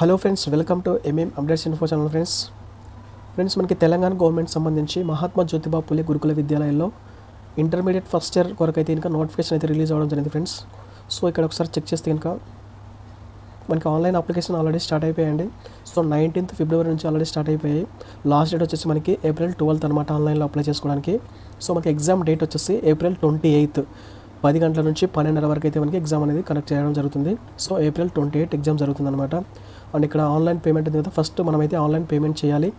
Hello friends welcome to MM updates info channel friends. Friends మనకి Telangana government సంబంధించి మహాత్మా జ్యోతిబా పులే గురుకుల విద్యాలయంలో intermediate first year కొరకు అయితే ఇంకా నోటిఫికేషన్ అయితే రిలీజ్ అవ్వడం జరిగింది ఫ్రెండ్స్. సో ఇక్కడ ఒకసారి చెక్ చేస్తే కనుక మనకి ఆన్లైన్ అప్లికేషన్ ఆల్రెడీ స్టార్ట్ అయిపోయాయండి. సో నైన్టీన్త్ ఫిబ్రవరి నుంచి ఆల్రెడీ స్టార్ట్ అయిపోయాయి. లాస్ట్ డేట్ వచ్చేసి మనకి ఏప్రిల్ ట్వెల్త్ అనమాట ఆన్లైన్లో అప్లై చేసుకోవడానికి. సో మనకి ఎగ్జామ్ డేట్ వచ్చేసి ఏప్రిల్ ట్వంటీ ఎయిత్ పది గంటల నుంచి పన్నెండున్నర వరకు అయితే మనకి ఎగ్జామ్ అనేది కండక్ట్ చేయడం జరుగుతుంది. So April twenty eight exam జరుగుతుంది అనమాట అండ్ ఇక్కడ ఆన్లైన్ పేమెంట్ ఉంది కదా ఫస్ట్ మనమైతే ఆన్లైన్ పేమెంట్ చేయాలి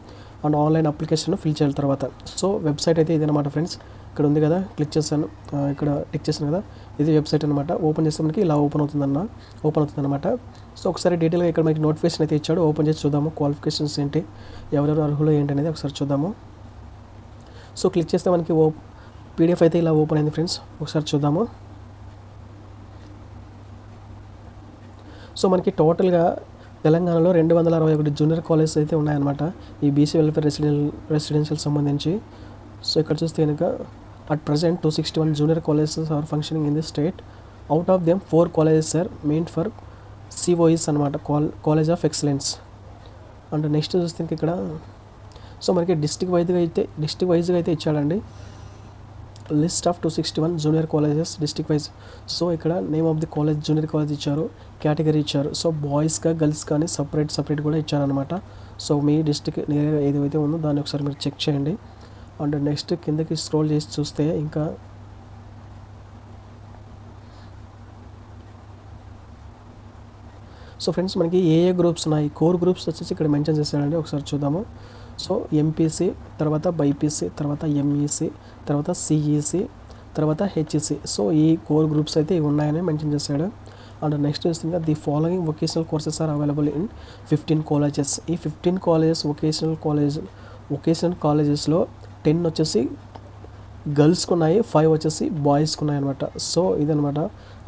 అండ్ ఆన్లైన్ అప్లికేషన్ ఫిల్ చేయాలి తర్వాత. సో వెబ్సైట్ అయితే ఇదనమాట ఫ్రెండ్స్. ఇక్కడ ఉంది కదా క్లిక్ చేశాను. ఇక్కడ టిక్ చేశాను కదా ఇది వెబ్సైట్ అనమాట ఓపెన్ చేస్తే మనకి ఇలా ఓపెన్ అవుతుందన్న ఓపెన్ అవుతుందన్నమాట. సో ఒకసారి డీటెయిల్గా ఇక్కడ మనకి నోటిఫికేషన్ అయితే ఇచ్చాడు. ఓపెన్ చేసి చూద్దాము క్వాలిఫికేషన్స్ ఏంటి ఎవరెవరు అర్హులు ఏంటి అనేది ఒకసారి చూద్దాము. సో క్లిక్ చేస్తే మనకి ఓ పీడిఎఫ్ అయితే ఇలా ఓపెన్ అయింది ఫ్రెండ్స్. ఒకసారి చూద్దాము. సో మనకి టోటల్గా తెలంగాణలో రెండు వందల అరవై ఒకటి జూనియర్ కాలేజెస్ అయితే ఉన్నాయన్నమాట. ఈ బీసీ వెల్ఫేర్ రెసిడెన్ రెసిడెన్షియల్ సంబంధించి. సో ఇక్కడ చూస్తే కనుక at present two sixty one junior colleges are functioning in the state out of them four colleges are main for COEs అనమాట call college of excellence and next చూస్తే ఇక్కడ so మనకి district వైజ్గా అయితే డిస్టిక్ వైజ్గా అయితే ఇచ్చాడండి. List of two sixty one junior colleges district wise. So ఇక్కడ name of the college junior college ఇచ్చారు కేటగిరీ ఇచ్చారు. సో బాయ్స్గా గర్ల్స్ కానీ సపరేట్ సపరేట్ కూడా ఇచ్చారనమాట సో మీ డిస్టిక్ నియర్ ఏదైతే ఉందో దాన్ని ఒకసారి మీరు చెక్ చేయండి. అండ్ నెక్స్ట్ కిందకి స్క్రోల్ చేసి చూస్తే ఇంకా సో ఫ్రెండ్స్ మనకి ఏ ఏ గ్రూప్స్ ఉన్నాయి? కోర్ గ్రూప్స్ వచ్చేసి ఇక్కడ మెన్షన్ చేశాడండి. ఒకసారి చూద్దాము. సో ఎంపీసీ తర్వాత బైపీసీ తర్వాత ఎంఈసీ తర్వాత సిఈసి తర్వాత హెచ్ఈసి సో ఈ కోర్ గ్రూప్స్ అయితే ఇవి ఉన్నాయని మెన్షన్ చేశాడు. అండ్ నెక్స్ట్ చూస్తే the following vocational courses are available in fifteen colleges ఈ fifteen colleges vocational college vocational కాలేజెస్లో టెన్ వచ్చేసి గర్ల్స్కి ఉన్నాయి ఫైవ్ వచ్చేసి బాయ్స్కి ఉన్నాయి అనమాట సో ఇదనమాట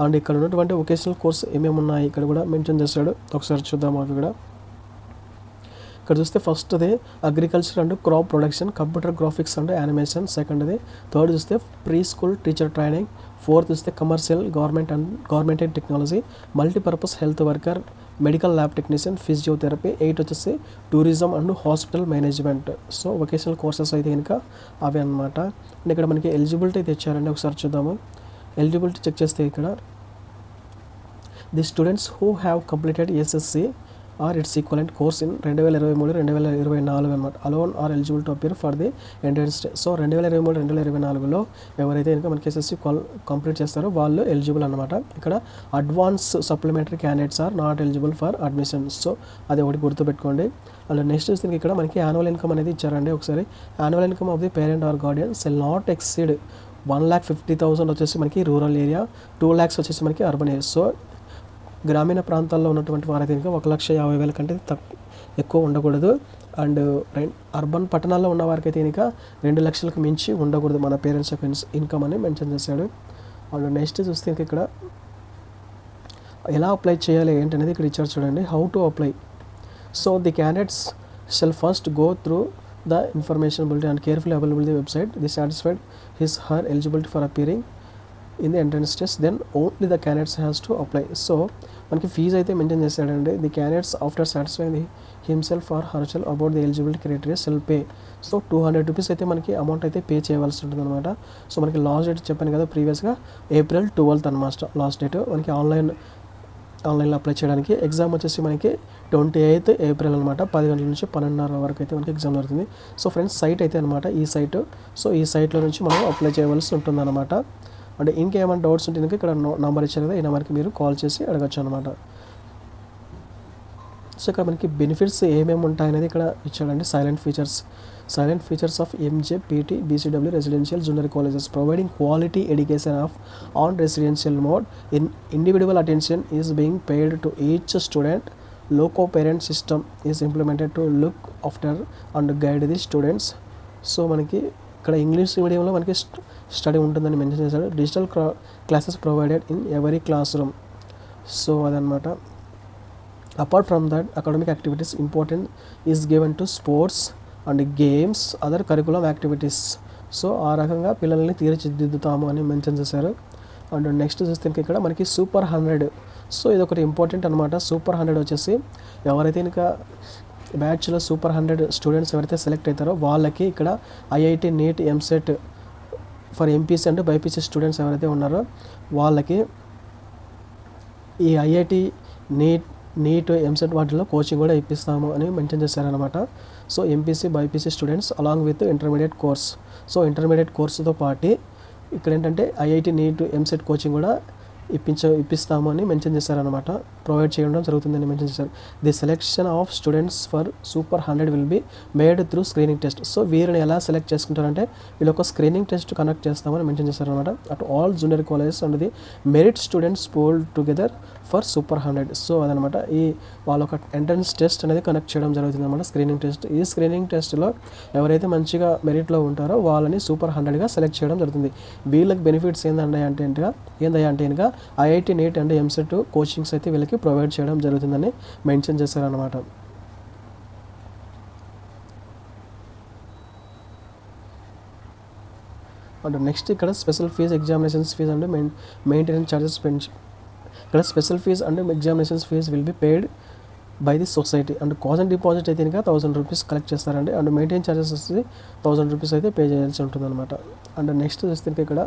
అండ్ ఇక్కడ ఉన్నటువంటి వొకేషనల్ కోర్స్ ఏమేమి ఉన్నాయి ఇక్కడ కూడా మెన్షన్ చేశాడు. ఒకసారి చూద్దాం అవి కూడా ఇక్కడ చూస్తే ఫస్ట్ది agriculture and crop production computer graphics and animation సెకండ్ది థర్డ్ చూస్తే pre school teacher training fourth చూస్తే commercial government and government and technology multipurpose health worker medical lab technician physiotherapy eight వచ్చేసి tourism and hospital management so vocational courses అయితే కనుక అవి అనమాట and ఇక్కడ మనకి ఎలిజిబిలిటీ అయితే ఒకసారి చూద్దాము. ఎలిజిబిలిటీ చెక్ చేస్తే ఇక్కడ the students who have completed SSC or its equivalent course in రెండు వేల ఇరవై మూడు రెండు వేల ఇరవై నాలుగు అనమాట alone are eligible to appear for the entrance so రెండు వేల ఇరవై మూడు రెండు వేల ఇరవై నాలుగులో ఎవరైతే ఇన్కమ్ మనకి ఎస్ఎస్సి కంప్లీట్ చేస్తారో వాళ్ళు ఎలిజిబుల్ అనమాట ఇక్కడ advance supplementary candidates are not eligible for admission so అది ఒకటి గుర్తుపెట్టుకోండి. అండ్ నెక్స్ట్ చూస్తే ఇక్కడ మనకి యాన్యువల్ ఇన్కమ్ అనేది ఇచ్చారండి ఒకసారి. Annual income of the parent or guardian shall not exceed one lakh fifty thousand వచ్చేసి మనకి రూరల్ ఏరియా టూ ల్యాక్స్ వచ్చేసి మనకి అర్బన్ ఏరియా సో గ్రామీణ ప్రాంతాల్లో ఉన్నటువంటి వారైతే ఇంకా ఒక లక్ష యాభై వేల కంటే తక్కువ ఎక్కువ ఉండకూడదు. అండ్ అర్బన్ పట్టణాల్లో ఉన్న వారికి అయితే ఇంకా రెండు లక్షలకు మించి ఉండకూడదు. మన పేరెంట్స్ ఆఫ్ ఇన్కమ్ అని మెన్షన్ చేశాడు. అండ్ నెక్స్ట్ చూస్తే ఇంకా ఇక్కడ ఎలా అప్లై చేయాలి ఏంటనేది ఇక్కడ ఇచ్చారు చూడండి. How to apply so the candidates shall first go through the information bulletin and careful availability website the satisfied his her eligibility for appearing in the entrance test then only the candidates has to apply so మనకి fee అయితే maintain చేశాడండి the candidates after satisfy the himself or herself about the eligibility criteria shall pay so two hundred rupees అయితే మనకి amount అయితే pay చేయవలసి ఉంటుంది అనమాట so మనకి లాస్ట్ డేట్ చెప్పాను కదా ప్రీవియస్గా ఏప్రిల్ ట్వెల్త్ అనమాట లాస్ట్ డేట్ మనకి ఆన్లైన్ ఆన్లైన్లో అప్లై చేయడానికి ఎగ్జామ్ వచ్చేసి మనకి ట్వంటీ ఎయిత్ ఏప్రిల్ అనమాట పది గంటల నుంచి పన్నెండున్నర వరకు అయితే మనకి ఎగ్జామ్ జరుగుతుంది. సో ఫ్రెండ్స్ సైట్ అయితే అనమాట ఈ సైట్ సో ఈ సైట్లో నుంచి మనం అప్లై చేయవలసి ఉంటుంది అనమాట అంటే ఇంకేమైనా డౌట్స్ ఉంటే కనుక ఇక్కడ నంబర్ ఇచ్చారు కదా ఈ నెంబర్కి మీరు కాల్ చేసి అడగచ్చు అనమాట సో ఇక్కడ మనకి బెనిఫిట్స్ ఏమేమి ఉంటాయనేది ఇక్కడ ఇచ్చాడండి. Silent features silent features of MJ PT BCW residential junior colleges providing quality education of on residential mode in individual attention is being paid to each student loco parent system is implemented to look after and guide the students so మనకి ఇక్కడ English మీడియంలో మనకి study ఉంటుందని mention చేశాడు. Digital classes provided in every class room so అదనమాట apart from that academic activities important is given to sports and games other curriculum activities so ఆ రకంగా పిల్లల్ని తీర్చిదిద్దుతాము అని మెన్షన్ చేశారు. అండ్ నెక్స్ట్ చూస్తే ఇంకా ఇక్కడ మనకి సూపర్ హండ్రెడ్ సో ఇది ఒకటి ఇంపార్టెంట్ అనమాట సూపర్ హండ్రెడ్ వచ్చేసి ఎవరైతే ఇంకా బ్యాచ్లో సూపర్ హండ్రెడ్ స్టూడెంట్స్ ఎవరైతే సెలెక్ట్ అవుతారో వాళ్ళకి ఇక్కడ IIT NEET EAMCET for MPC and BiPC students ఎవరైతే ఉన్నారో వాళ్ళకి ఈ ఐఐటి నీట్ నీట్ ఎంసెట్ వాటిలో కోచింగ్ కూడా ఇప్పిస్తాము అని మెన్షన్ చేశారనమాట so MPC BiPC students along with intermediate course. So intermediate కోర్సుతో పాటు ఇక్కడ ఏంటంటే ఐఐటి నీట్ ఎంసెట్ కోచింగ్ కూడా ఇప్పించ ఇప్పిస్తాము అని మెన్షన్ చేశారనమాట ప్రొవైడ్ చేయడం జరుగుతుందని మెన్షన్ చేశారు. The selection of students for super hundred will be made through screening test so వీరిని ఎలా సెలెక్ట్ చేసుకుంటారంటే వీళ్ళు ఒక స్క్రీనింగ్ టెస్ట్ కండక్ట్ చేస్తామని మెన్షన్ చేశారనమాట at all junior colleges and the merit students pool together for super hundred. So అదనమాట. ఈ వాళ్ళ ఒక ఎంట్రన్స్ టెస్ట్ అనేది కనెక్ట్ చేయడం జరుగుతుంది అనమాట స్క్రీనింగ్ టెస్ట్ ఈ స్క్రీనింగ్ టెస్ట్లో ఎవరైతే మంచిగా మెరిట్లో ఉంటారో వాళ్ళని సూపర్ హండ్రెడ్గా సెలెక్ట్ చేయడం జరుగుతుంది. వీళ్ళకి బెనిఫిట్స్ ఏంటంటే అంటే ఏంటిగా ఏందయ్యా అంటే ఇంకా IIT NEET and EAMCET coachings అయితే వీళ్ళకి ప్రొవైడ్ చేయడం జరుగుతుందని మెన్షన్ చేశారనమాట. అండ్ నెక్స్ట్ ఇక్కడ special fees examinations fees and main maintenance charges పెంచ్ ఇక్కడ special fees and examinations fees will be paid by the society and caution and deposit అయితే కనుక thousand rupees collect చేస్తారండి. అండ్ మెయింటైన్ ఛార్జెస్ వచ్చి thousand rupees అయితే pay చేయాల్సి ఉంటుంది అనమాట and next చూస్తే ఇక్కడ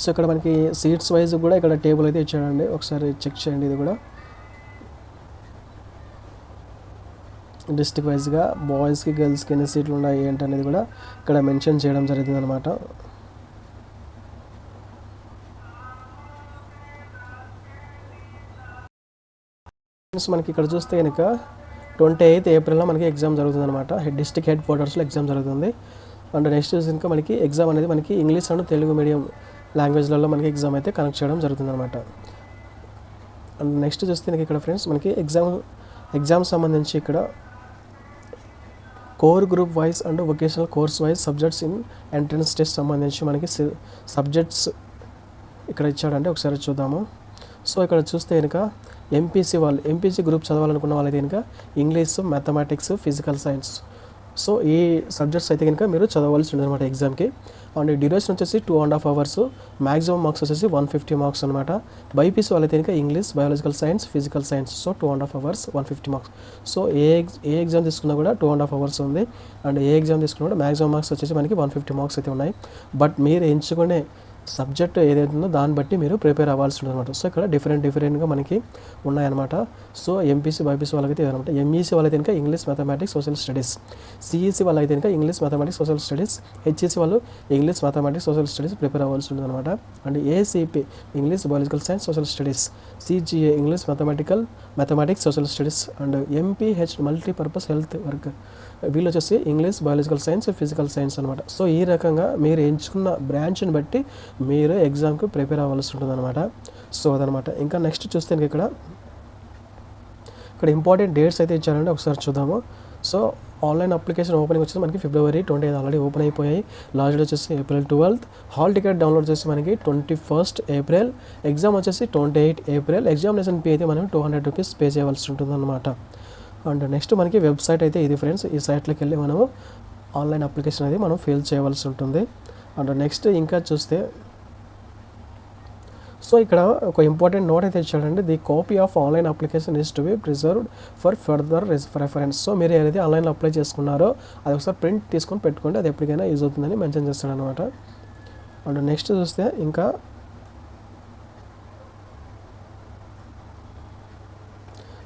సో ఇక్కడ మనకి సీట్స్ వైజ్ కూడా ఇక్కడ టేబుల్ అయితే ఇచ్చాడండి. ఒకసారి చెక్ చేయండి ఇది కూడా. డిస్ట్రిక్ట్ వైజ్గా బాయ్స్కి గర్ల్స్కి ఎన్ని సీట్లు ఉన్నాయి ఏంటి అనేది కూడా ఇక్కడ మెన్షన్ చేయడం జరిగింది అనమాట మనకి ఇక్కడ చూస్తే కనుక ట్వంటీ ఎయిత్ ఏప్రిల్లో మనకి ఎగ్జామ్ జరుగుతుంది అనమాట హెడ్ డిస్ట్రిక్ట్ హెడ్ క్వార్టర్స్లో ఎగ్జామ్ జరుగుతుంది. అండ్ నెక్స్ట్ చూసి ఇంకా మనకి ఎగ్జామ్ అనేది మనకి ఇంగ్లీష్ అండ్ తెలుగు మీడియం లాంగ్వేజ్లలో మనకి ఎగ్జామ్ అయితే కనెక్ట్ చేయడం జరుగుతుంది అనమాట అండ్ నెక్స్ట్ చూస్తే ఇక్కడ ఫ్రెండ్స్ మనకి ఎగ్జామ్ ఎగ్జామ్ సంబంధించి ఇక్కడ core group wise and vocational course wise subjects in entrance test సంబంధించి మనకి సబ్జెక్ట్స్ ఇక్కడ ఇచ్చాడంటే ఒకసారి చూద్దాము. సో ఇక్కడ చూస్తే కనుక ఎంపీసీ వాళ్ళు ఎంపీసీ గ్రూప్ చదవాలనుకున్న వాళ్ళైతే కనుక English mathematics physical science so ఈ సబ్జెక్ట్స్ అయితే కనుక మీరు చదవలసి ఉంది అనమాట ఎగ్జామ్కి అండ్ డ్యూరేషన్ వచ్చేసి two and half hours maximum marks వచ్చేసి వన్ ఫిఫ్టీ మార్క్స్ అనమాట బైపీస్ వాళ్ళైతే కనుక English biological science physical science so two and half hours one fifty marks so ఏ ఏ ఎగ్జామ్ తీసుకున్నా కూడా టూ అండ్ హాఫ్ అవర్స్ ఉంది. And ఏ ఎగ్జామ్ తీసుకున్నా కూడా మ్యాక్సిమం మార్క్స్ వచ్చేసి మనకి వన్ ఫిఫ్టీ మార్క్స్ అయితే ఉన్నాయి. బట్ మీరు ఎంచుకునే సబ్జెక్ట్ ఏదైతుందో దాన్ని బట్టి మీరు ప్రిపేర్ అవ్వాల్సి ఉంటుంది అనమాట సో ఇక్కడ డిఫరెంట్ డిఫరెంట్గా మనకి ఉన్నాయన్నమాట. సో ఎంపీసీ బైపీసీ వాళ్ళకైతే అనమాట ఎంఈసీ వాళ్ళైతే ఇంకా English mathematics social studies. CEC వాళ్ళైతే ఇంకా English mathematics social studies. HEC వాళ్ళు English mathematics social studies prepare అవ్వాల్సి ఉంటుంది అనమాట and ACP English biological science social studies. CGA English mathematical mathematics social studies. And MPH multipurpose health work. వీళ్ళు వచ్చేసి English biological science physical science అనమాట so ఈ రకంగా మీరు ఎంచుకున్న బ్రాంచ్ని బట్టి మీరు ఎగ్జామ్కి ప్రిపేర్ అవ్వాల్సి ఉంటుంది అనమాట సో అదనమాట ఇంకా నెక్స్ట్ చూస్తే ఇక్కడ ఇక్కడ ఇంపార్టెంట్ డేట్స్ అయితే ఇచ్చారంటే ఒకసారి చూద్దాము. సో ఆన్లైన్ అప్లికేషన్ ఓపెనింగ్ వచ్చేసి మనకి ఫిబ్రవరి ట్వంటీ ఐదు ఆల్రెడీ ఓపెన్ అయిపోయాయి. లాస్ట్ డేట్ వచ్చేసి April twelfth hall ticket download చేసి మనకి ట్వంటీ ఫస్ట్ ఏప్రిల్ ఎగ్జామ్ వచ్చేసి twenty eight April examination fee అయితే మనం టూ హండ్రెడ్ రూపీస్ పే చేయవలసి ఉంటుంది అనమాట అండ్ నెక్స్ట్ మనకి వెబ్సైట్ అయితే ఇది ఫ్రెండ్స్. ఈ సైట్లోకి వెళ్ళి మనము ఆన్లైన్ అప్లికేషన్ అనేది మనం ఫిల్ చేయవలసి ఉంటుంది. అండ్ నెక్స్ట్ ఇంకా చూస్తే సో ఇక్కడ ఒక ఇంపార్టెంట్ నోట్ అయితే ఇచ్చాడండి. The copy of online application is to be preserved for further reference. So మీరు ఏదైతే ఆన్లైన్లో అప్లై చేసుకున్నారో అది ఒకసారి ప్రింట్ తీసుకొని పెట్టుకోండి. అది ఎప్పటికైనా యూజ్ అవుతుందని మెన్షన్ చేస్తాడనమాట అండ్ నెక్స్ట్ చూస్తే ఇంకా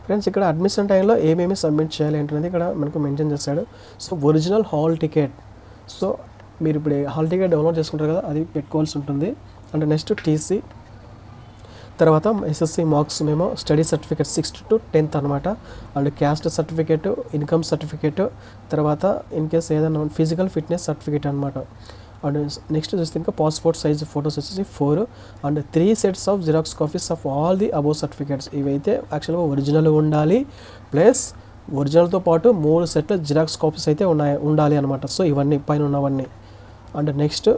ఫ్రెండ్స్ ఇక్కడ అడ్మిషన్ టైంలో ఏమేమి సబ్మిట్ చేయాలి ఏంటనేది ఇక్కడ మనకు మెన్షన్ చేస్తాడు so original hall ticket so మీరు ఇప్పుడు హాల్ టికెట్ డౌన్లోడ్ చేసుకుంటారు కదా అది పెట్టుకోవాల్సి ఉంటుంది. అండ్ నెక్స్ట్ టీసీ తర్వాత SSC marks memo study certificate sixth to tenth అనమాట and caste certificate income certificate తర్వాత ఇన్ కేస్ ఏదైనా ఫిజికల్ ఫిట్నెస్ సర్టిఫికేట్ అనమాట అండ్ నెక్స్ట్ చూస్తే ఇంకా పాస్పోర్ట్ సైజ్ ఫొటోస్ వచ్చేసి four and three sets of xerox copies of all the above certificates ఇవైతే యాక్చువల్గా original ఉండాలి. ప్లస్ ఒరిజినల్తో పాటు మూడు సెట్ల జిరాక్స్ కాపీస్ అయితే ఉన్నాయి ఉండాలి అనమాట సో ఇవన్నీ పైన ఉన్నవన్నీ. And next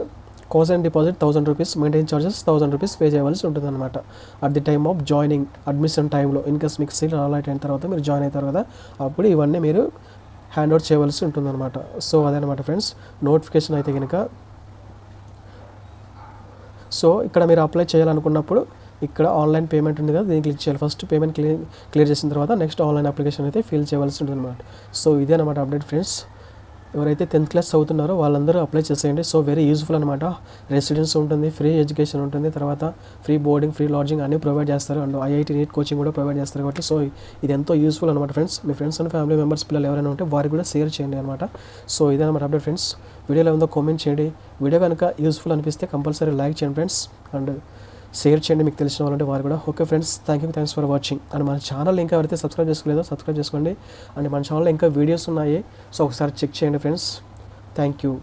cost deposit thousand rupees maintain charges thousand rupees pay చేయవలసి ఉంటుంది అనమాట at the time of joining admission టైంలో ఇన్కేస్ మీకు సీల్ అలాట్ అయిన తర్వాత మీరు జాయిన్ అవుతారు కదా అప్పుడు ఇవన్నీ మీరు హ్యాండ్ అవుట్ చేయవలసి ఉంటుందన్నమాట. సో అదనమాట ఫ్రెండ్స్ నోటిఫికేషన్ అయితే కనుక సో ఇక్కడ మీరు అప్లై చేయాలనుకున్నప్పుడు ఇక్కడ ఆన్లైన్ పేమెంట్ ఉంది కదా దీన్ని క్లిక్ చేయాలి. ఫస్ట్ పేమెంట్ క్లియర్ క్లియర్ చేసిన తర్వాత నెక్స్ట్ ఆన్లైన్ అప్లికేషన్ అయితే ఫిల్ చేయవలసి ఉంటుంది అనమాట సో ఇదే అనమాట అప్డేట్ ఫ్రెండ్స్ ఎవరైతే టెన్త్ క్లాస్ చదువుతున్నారో వాళ్ళందరూ అప్లై చేసేయండి. సో వెరీ యూజ్ఫుల్ అనమాట రెసిడెన్స్ ఉంటుంది ఫ్రీ ఎడ్యుకేషన్ ఉంటుంది తర్వాత ఫ్రీ బోర్డింగ్ ఫ్రీ లాడ్జింగ్ అన్నీ ప్రొవైడ్ చేస్తారు. అండ్ ఐఐటి నీట్ కోచింగ్ కూడా ప్రొవైడ్ చేస్తారు కాబట్టి. సో ఇది ఎంతో యూస్ఫుల్ అనమాట ఫ్రెండ్స్ మీ ఫ్రెండ్స్ అండ్ ఫ్యామిలీ మెంబర్స్ పిల్లలు ఎవరైనా ఉంటే వారికి కూడా షేర్ చేయండి అనమాట సో ఇదే అనమాట అప్డేట్ ఫ్రెండ్స్ వీడియోలో ఉందో కామెంట్ చేయండి. వీడియో కనుక యూస్ఫుల్ అనిపిస్తే కంపల్సరీ లైక్ చేయండి ఫ్రెండ్స్ అండ్ షేర్ చేయండి మీకు తెలిసిన వాళ్ళంటే వారు కూడా. Okay friends thank you thanks for watching and మన ఛానల్ ఇంకా ఎవరైతే సబ్స్క్రైబ్ చేసుకోలేదో సబ్స్క్రైబ్ చేసుకోండి. అండ్ మన ఛానల్లో ఇంకా వీడియోస్ ఉన్నాయి. సో ఒకసారి చెక్ చేయండి ఫ్రెండ్స్ థ్యాంక్ యూ